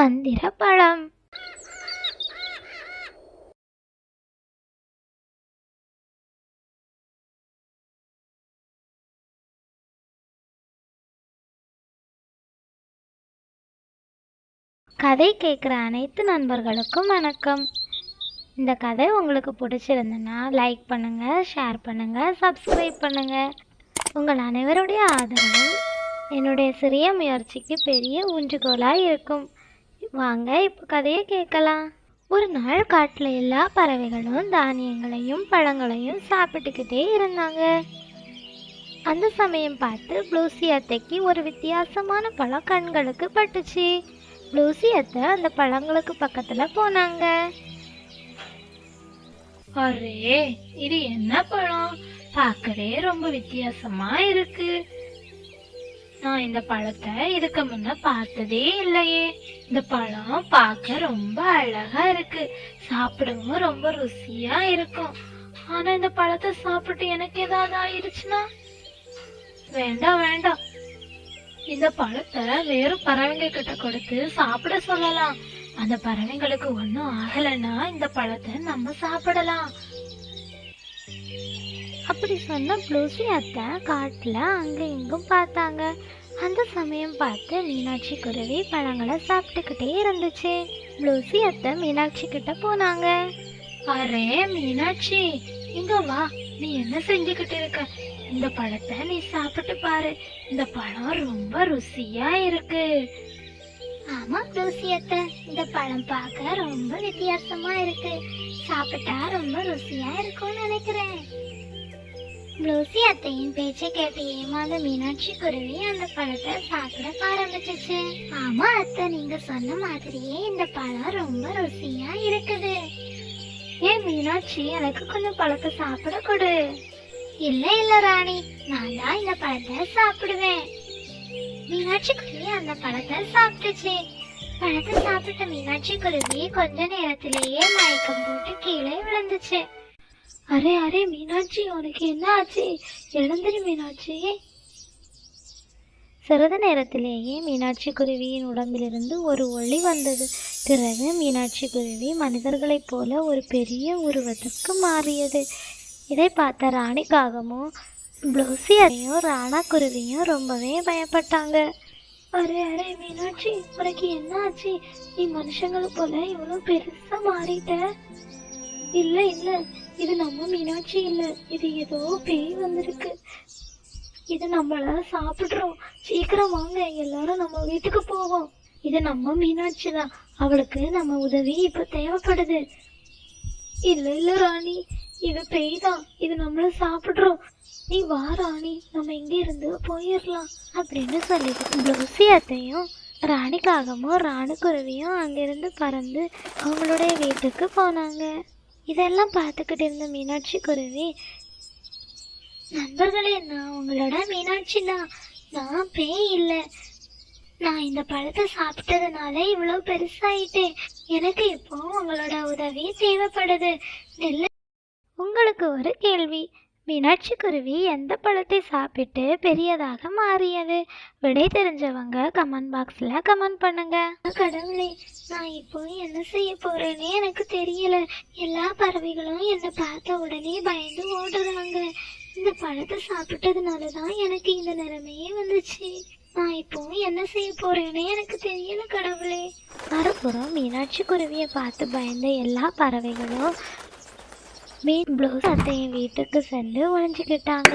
மந்திர பழம் கதை கேட்குற அனைத்து நண்பர்களுக்கும் வணக்கம். இந்த கதை உங்களுக்கு பிடிச்சிருந்துன்னா லைக் பண்ணுங்கள் ஷேர் பண்ணுங்கள் சப்ஸ்கிரைப் பண்ணுங்கள் உங்கள் அனைவருடைய ஆதரவு என்னுடைய சிறிய முயற்சிக்கு பெரிய ஊன்றுகோலாக இருக்கும். வாங்க இப்போ கதையை கேட்கலாம். ஒரு நாள் காட்டில் எல்லா பறவைகளும் தானியங்களையும் பழங்களையும் சாப்பிட்டுக்கிட்டே இருந்தாங்க. அந்த சமயம் பார்த்து ப்ளூசி அத்தைக்கு ஒரு வித்தியாசமான பழம் கண்களுக்கு பட்டுச்சு. ப்ளூசி அத்தை அந்த பழங்களுக்கு பக்கத்தில் போனாங்க. அரே இது என்ன பழம்? பார்க்கவே ரொம்ப வித்தியாசமா இருக்கு. நான் இந்த பழத்தை இதுக்கு முன்ன பார்த்ததே இல்லையே. இந்த பழம் பார்க்க ரொம்ப அழகா இருக்கு. சாப்பிடவும் ரொம்ப ருசியா இருக்கும். ஆனா இந்த பழத்தை சாப்பிட்டு எனக்கு ஏதாவது ஆயிடுச்சுன்னா? வேண்டாம் வேண்டாம். இந்த பழத்தை வேறு பறவைங்க கிட்ட கொடுத்து சாப்பிட சொல்லலாம். அந்த பறவைங்களுக்கு ஒன்றும் ஆகலைன்னா இந்த பழத்தை நம்ம சாப்பிடலாம். அப்படி சொன்ன ப்ளூசி அத்தை காட்டுல அங்கே இங்கும் பார்த்தாங்க. அந்த சமயம் பார்த்து மீனாட்சி குருவி பழங்களை சாப்பிட்டுக்கிட்டே இருந்துச்சு. லூசி அத்தை மீனாட்சி கிட்ட போனாங்க. அரே மீனாட்சி இங்க வா. நீ என்ன செஞ்சுக்கிட்டு இருக்க? இந்த பழத்தை நீ சாப்பிட்டு பாரு. இந்த பழம் ரொம்ப ருசியா இருக்கு. ஆமா ப்ளூசி அத்தை. இந்த பழம் பார்க்க ரொம்ப வித்தியாசமா இருக்கு. சாப்பிட்டா ரொம்ப ருசியா இருக்கும்னு நினைக்கிறேன். லூசி அத்தையின் பேச்சை கேட்டு ஏமாந்த மீனாட்சி குருவி அந்த பழத்தை சாப்பிட ஆரம்பிச்சிச்சு. ஆமா அத்தை நீங்க சொன்ன மாதிரியே இந்த பழம் ரொம்ப ருசியா இருக்குது. ஏன் மீனாட்சி எனக்கு கொஞ்சம் பழத்தை சாப்பிட கொடு. இல்ல இல்ல ராணி நான் தான் இந்த பழத்தை சாப்பிடுவேன். மீனாட்சி குருவி அந்த பழத்தை சாப்பிட்டுச்சு. பழத்தை சாப்பிட்ட மீனாட்சி குருவி கொஞ்ச நேரத்திலேயே மயக்கம் போட்டு கீழே விழுந்துச்சு. அரே அரே மீனாட்சி உனக்கு என்ன ஆச்சு இழந்துரு மீனாட்சி. சிறிது நேரத்திலேயே மீனாட்சி குருவியின் உடம்பிலிருந்து ஒரு ஒளி வந்தது. பிறகு மீனாட்சி குருவி மனிதர்களைப் போல ஒரு பெரிய உருவத்துக்கு மாறியது. இதை பார்த்த ராணிக்காகமும் ப்ளூசியரையும் ராணா குருவியும் ரொம்பவே பயப்பட்டாங்க. அரே அரே மீனாட்சி உனக்கு என்ன ஆச்சு நீ மனுஷங்களை போல இவ்வளோ பெருசாக மாறிட்ட. இல்லை இல்லை இது நம்ம மீனாட்சி இல்ல. இது ஏதோ பேய் வந்திருக்கு. இது நம்மள சாப்பிடுறோம். சீக்கிரம் வாங்க. எல்லாரும் நம்ம வீட்டுக்கு போவோம். இது நம்ம மீனாட்சி தான். அவளுக்கு நம்ம உதவி இப்ப தேவைப்படுது. இல்ல இல்ல ராணி. இது பேய் தான். இது நம்மள சாப்பிடுறோம். நீ வா ராணி. நம்ம இங்க இருந்து போயிடலாம் அப்படின்னு சொல்லிட்டு ப்ளூசியத்தையும் ராணிக்காகமும் ராணுக்குருவியும் அங்கிருந்து பறந்து அவங்களுடைய வீட்டுக்கு போனாங்க. இதெல்லாம் பார்த்துக்கிட்டு இருந்த மீனாட்சி குருவி நண்பர்களே நான் உங்களோட மீனாட்சி தான் நான் பேய் இல்லை. நான் இந்த பழத்தை சாப்பிட்டதுனால இவ்வளோ பெருசாயிட்டேன். எனக்கு இப்போ உங்களோட உதவி தேவைப்படுது. உங்களுக்கு ஒரு கேள்வி. மீனாட்சி குருவி எந்த பழத்தை சாப்பிட்டு பெரியதாக மாறியது? விடை தெரிஞ்சவங்க கமெண்ட் பாக்ஸில் கமெண்ட் பண்ணுங்க. கடவுளே நான் இப்போ என்ன செய்ய போறேன்னு எனக்கு தெரியல. எல்லா பறவைகளும் என்னை பார்த்த உடனே பயந்து ஓடுறாங்க. இந்த பழத்தை சாப்பிட்டதுனால தான் எனக்கு இந்த நிலைமையே வந்துச்சு. நான் இப்போ என்ன செய்ய போறேன்னு எனக்கு தெரியல கடவுளே. மறுபுறம் மீனாட்சி குருவியை பார்த்து பயந்த எல்லா பறவைகளும் மீன் ப்ளூஸ் அத்தையும் வீட்டுக்கு சென்று ஒழிஞ்சுக்கிட்டாங்க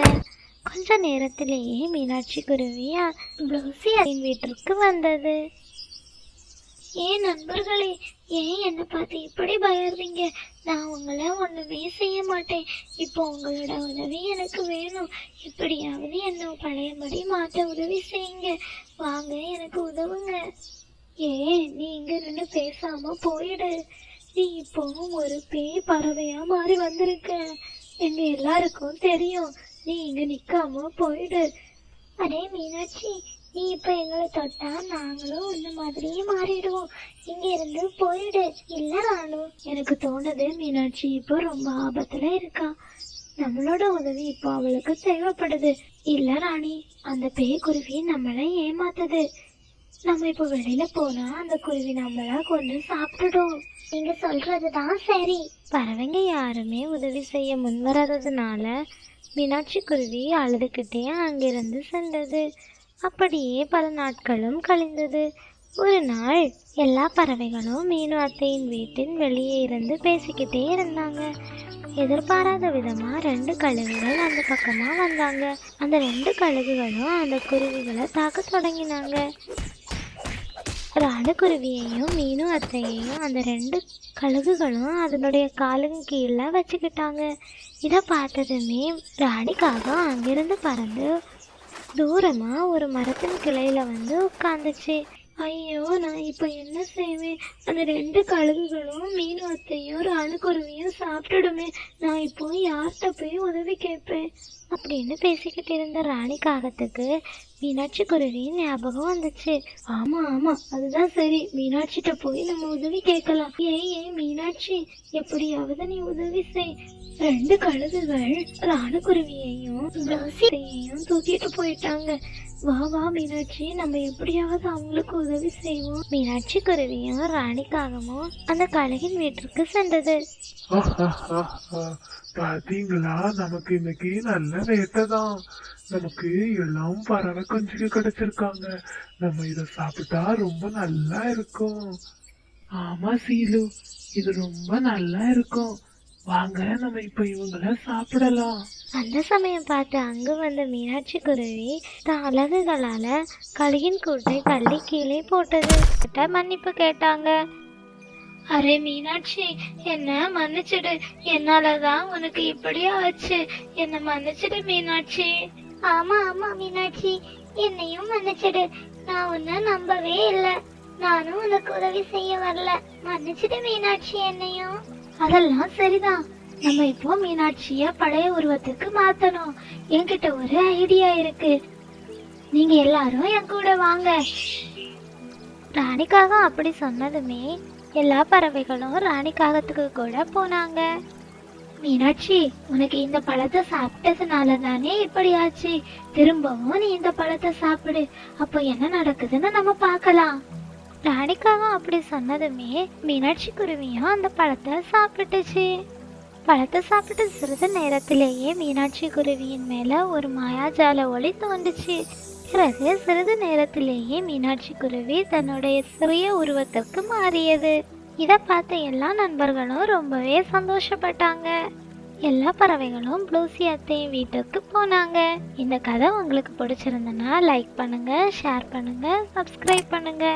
கொஞ்ச நேரத்திலேயே மீனாட்சி குருவியா ப்ளூசி அத்தையின் வீட்டிற்கு வந்தது. ஏன் நண்பர்களே ஏன் என்னை பார்த்து இப்படி பயர்றீங்க நான் உங்களை ஒன்றுமே செய்ய மாட்டேன். இப்போ உங்களோட உதவி எனக்கு வேணும். எப்படியாவது என்னை பழையபடி மாற்ற உதவி செய்யுங்க. வாங்க எனக்கு உதவுங்க. ஏன் நீ இங்க நின்று பேசாம போயிடு. நீ இப்போ ஒரு பேய் பறவையா மாறி வந்திருக்க. எங்க எல்லாருக்கும் தெரியும். நீ இங்க நிக்காம போயிடு. அடே மீனாட்சி நீ இப்ப எங்களை தொட்டா நாங்களும் இந்த மாதிரியே மாறிடுவோம். இங்க இருந்து போயிடு. இல்ல ராணு. எனக்கு தோணுது மீனாட்சி இப்போ ரொம்ப ஆபத்துல இருக்கா. நம்மளோட உதவி இப்போ அவளுக்கு தேவைப்படுது. இல்ல ராணி அந்த பேய் குருவி நம்மளை ஏமாத்துது. நம்ம இப்போ வெளியில போனா அந்த குருவி நம்மள கொண்டு சாப்பிட்டுடும். நீங்க சொல்றதுதான் சரி. பறவைங்க யாருமே உதவி செய்ய முன்வராததுனால மீனாட்சி குருவி அழுதுகிட்டே அங்கிருந்து சென்றது. அப்படியே பல நாட்களும் கழிந்தது. ஒரு நாள் எல்லா பறவைகளும் மீனு அத்தையின் வீட்டின் வெளியே இருந்து பேசிக்கிட்டே இருந்தாங்க. எதிர்பாராத விதமா ரெண்டு கழுகுகள் அந்த பக்கமா வந்தாங்க. அந்த ரெண்டு கழுகுகளும் அந்த குருவிகளை தாக்க தொடங்கினாங்க. ராணுக்குருவியையும் மீனு அத்தையையும் அந்த ரெண்டு கழுகுகளும் அதனுடைய காலுக்கு கீழே வச்சுக்கிட்டாங்க. இதை பார்த்ததுமே ராணிக்காகம் அங்கிருந்து பறந்து தூரமாக ஒரு மரத்தின் கிளையில் வந்து உட்காந்துச்சு. ஐயோ நான் இப்போ என்ன செய்வேன்? அந்த ரெண்டு கழுகுகளும் மீன் வத்தையும் ராணுக்குருவியும் சாப்பிட்டுடுமே. நான் இப்போ யார்கிட்ட போய் உதவி கேட்பேன்? அப்படின்னு பேசிக்கிட்டு இருந்த ராணி காகத்துக்கு மீனாட்சி குருவியின் ஞாபகம் வந்துச்சு. ஆமா ஆமா அதுதான் சரி. மீனாட்சிட்ட போய் நம்ம உதவி கேட்கலாம். ஏய் ஏய் மீனாட்சி எப்படியாவது நீ உதவி செய். ரெண்டு கழுகுகள் ராணுக்குருவியையும் பிளவுசியையும் தூக்கிட்டு போயிட்டாங்க. வா வா மீனாட்சி நம்ம எப்படியாவது அவங்களுக்கு உதவி செய்வோம். மீனாட்சி குருவியும் ராணிக்காகவும் அந்த கழுகின் வீட்டிற்கு சென்றது. பாத்தீங்களா? நமக்கு இன்னைக்கு நல்ல வேட்டை தான். நமக்கு எல்லாம் பறவை கொஞ்சம் கிடைச்சிருக்காங்க. நம்ம இத சாப்பிட்டா ரொம்ப நல்லா இருக்கும். ஆமா சீலு. இது ரொம்ப நல்லா இருக்கும். வாங்க நம்ம இப்ப இவங்கள சாப்பிடலாம். அந்த சமயம் பார்த்து அங்கு வந்த மீனாட்சி குருவி தன் அலகுகளால கழுகின் கூட்டை தள்ளி கீழே போட்டது. கிட்ட மன்னிப்பு கேட்டாங்க. அரே மீனாட்சி என்ன மன்னிச்சிடு. என்னாலதான் உனக்கு இப்படி ஆச்சு. என்ன மன்னிச்சிடு மீனாட்சி. ஆமா ஆமா மீனாட்சி. என்னையும் மன்னிச்சிடு. நான் உன்ன நம்பவே இல்லை. நானும் உனக்கு உதவி செய்ய வரல. மன்னிச்சிடு மீனாட்சி என்னையும். அதெல்லாம் சரிதான். நம்ம இப்போ மீனாட்சிய பழைய உருவத்துக்கு மாத்தணும். என்கிட்ட ஒரு ஐடியா இருக்கு. நீங்க எல்லாரும் என் கூட வாங்க. ராணிக்காக அப்படி சொன்னதுமே எல்லா பறவைகளும் ராணிக்காகத்துக்கு கூட போனாங்க. மீனாட்சி உனக்கு இந்த பழத்தை சாப்பிட்டதுனால தானே இப்படி ஆச்சு திரும்பவும் நீ இந்த பழத்தை சாப்பிடு. அப்போ என்ன நடக்குதுன்னு நம்ம பார்க்கலாம். ராணிக்காக அப்படி சொன்னதுமே மீனாட்சி குருவியும் அந்த பழத்தை சாப்பிட்டுச்சு. பழத்தை சாப்பிட்டு சிறிது நேரத்திலேயே மீனாட்சி குருவியின் மேல ஒரு மாயாஜால ஒளி தோன்றுச்சு. பிறகு சிறிது நேரத்திலேயே மீனாட்சி குருவி தன்னுடைய சிறிய உருவத்திற்கு மாறியது. இதை பார்த்த எல்லா நண்பர்களும் ரொம்பவே சந்தோஷப்பட்டாங்க. எல்லா பறவைகளும் ப்ளூசி அத்தையும் வீட்டுக்கு போனாங்க. இந்த கதை உங்களுக்கு பிடிச்சிருந்தனா லைக் பண்ணுங்க ஷேர் பண்ணுங்க சப்ஸ்கிரைப் பண்ணுங்க.